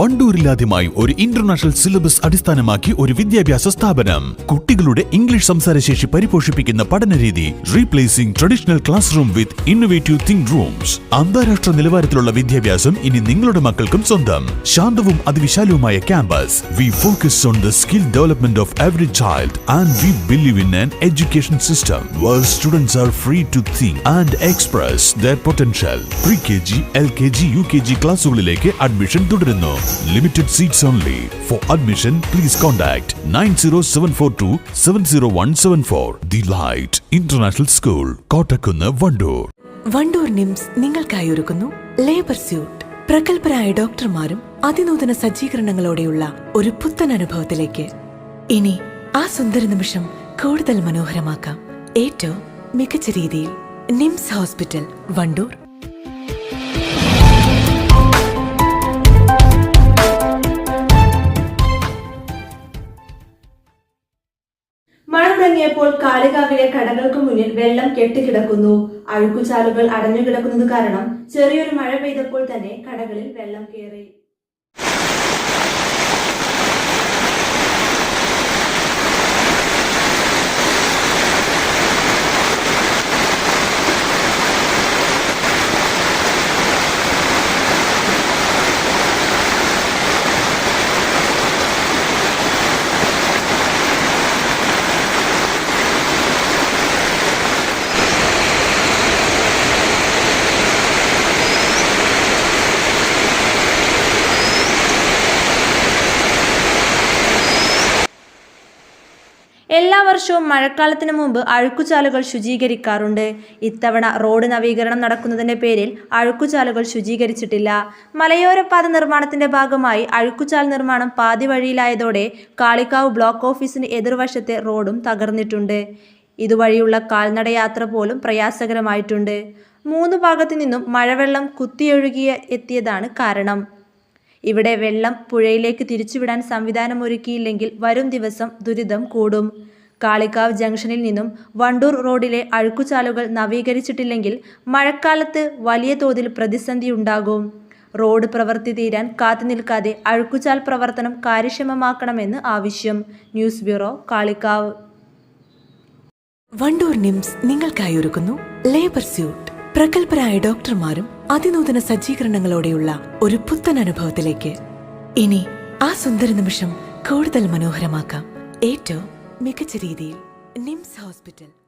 വണ്ടൂരിലാദ്യമായി ഒരു international syllabus അടിസ്ഥാനമാക്കി ഒരു വിദ്യാഭ്യാസ സ്ഥാപനം. കുട്ടികളുടെ ഇംഗ്ലീഷ് സംസാരശേഷി പരിപോഷിപ്പിക്കുന്ന പഠനരീതി replacing traditional classroom with innovative think rooms അന്താരാഷ്ട്ര നിലവാരത്തിലുള്ള വിദ്യാഭ്യാസം ഇനി നിങ്ങളുടെ മക്കൾക്കും സ്വന്തം. ശാന്തവും അതിവിശാലവുമായ campus we focus on the skill development of every child and we believe in an education system where students are free to think and express their potential pre K G L K G U K G ക്ലാസ്സുകളിലേക്ക് admission തുടരുന്നു. Limited seats only for admission please contact nine zero seven four two seven zero one seven four the light international school Kottakkunnu Wandoor Wandoor NIMS നിങ്ങൾക്കായി ഒരുക്കുന്നു labour suit പ്രഗത്ഭരായ ഡോക്ടർമാരും അതിനൂതന സജ്ജീകരണങ്ങളോടെയുള്ള ഒരു പുത്തൻ അനുഭവത്തിലേക്ക്. ഇനി ആ സുന്ദര നിമിഷം കൂടുതൽ മനോഹരമാക്കാം. ഏറ്റവും മികച്ച രീതിയിൽ നിംസ് ഹോസ്പിറ്റൽ വണ്ടൂർ മഴ തുടങ്ങിയപ്പോൾ കാളികാവിലെ കടകൾക്ക് മുന്നിൽ വെള്ളം കെട്ടിക്കിടക്കുന്നു. അഴുക്കുചാലുകൾ അടഞ്ഞുകിടക്കുന്നത് കാരണം ചെറിയൊരു മഴ പെയ്തപ്പോൾ തന്നെ കടകളിൽ വെള്ളം കയറി. എല്ലാ വർഷവും മഴക്കാലത്തിന് മുമ്പ് അഴുക്കുചാലുകൾ ശുചീകരിക്കാറുണ്ട്. ഇത്തവണ റോഡ് നവീകരണം നടക്കുന്നതിന്റെ പേരിൽ അഴുക്കുചാലുകൾ ശുചീകരിച്ചിട്ടില്ല. മലയോര പാത നിർമ്മാണത്തിന്റെ ഭാഗമായി അഴുക്കുചാൽ നിർമ്മാണം പാതി വഴിയിലായതോടെ കാളിക്കാവ് ബ്ലോക്ക് ഓഫീസിന് എതിർവശത്തെ റോഡും തകർന്നിട്ടുണ്ട്. ഇതുവഴിയുള്ള കാൽനടയാത്ര പോലും പ്രയാസകരമായിട്ടുണ്ട്. മൂന്ന് ഭാഗത്തു നിന്നും മഴവെള്ളം കുത്തിയൊഴുകിയ എത്തിയതാണ് കാരണം. ഇവിടെ വെള്ളം പുഴയിലേക്ക് തിരിച്ചുവിടാൻ സംവിധാനം ഒരുക്കിയില്ലെങ്കിൽ വരും ദിവസം ദുരിതം കൂടും. കാളിക്കാവ് ജംഗ്ഷനിൽ നിന്നും വണ്ടൂർ റോഡിലെ അഴുക്കുചാലുകൾ നവീകരിച്ചിട്ടില്ലെങ്കിൽ മഴക്കാലത്ത് വലിയ തോതിൽ പ്രതിസന്ധി ഉണ്ടാകും. റോഡ് പ്രവൃത്തി തീരാൻ കാത്തു നിൽക്കാതെ അഴുക്കുചാൽ പ്രവർത്തനം കാര്യക്ഷമമാക്കണമെന്ന് ആവശ്യം. News bureau Kalikavu. Wandoor nymphs നിങ്ങൾക്കായി ഒരുക്കുന്നു ലേബർ സ്യൂട്ട്. പ്രഗത്ഭരായ ഡോക്ടർമാരും അതിനൂതന സജ്ജീകരണങ്ങളോടെയുള്ള ഒരു പുത്തൻ അനുഭവത്തിലേക്ക്. ഇനി ആ സുന്ദര നിമിഷം കൂടുതൽ മനോഹരമാക്കാം. ഏറ്റവും മികച്ച രീതിയിൽ നിംസ് ഹോസ്പിറ്റൽ.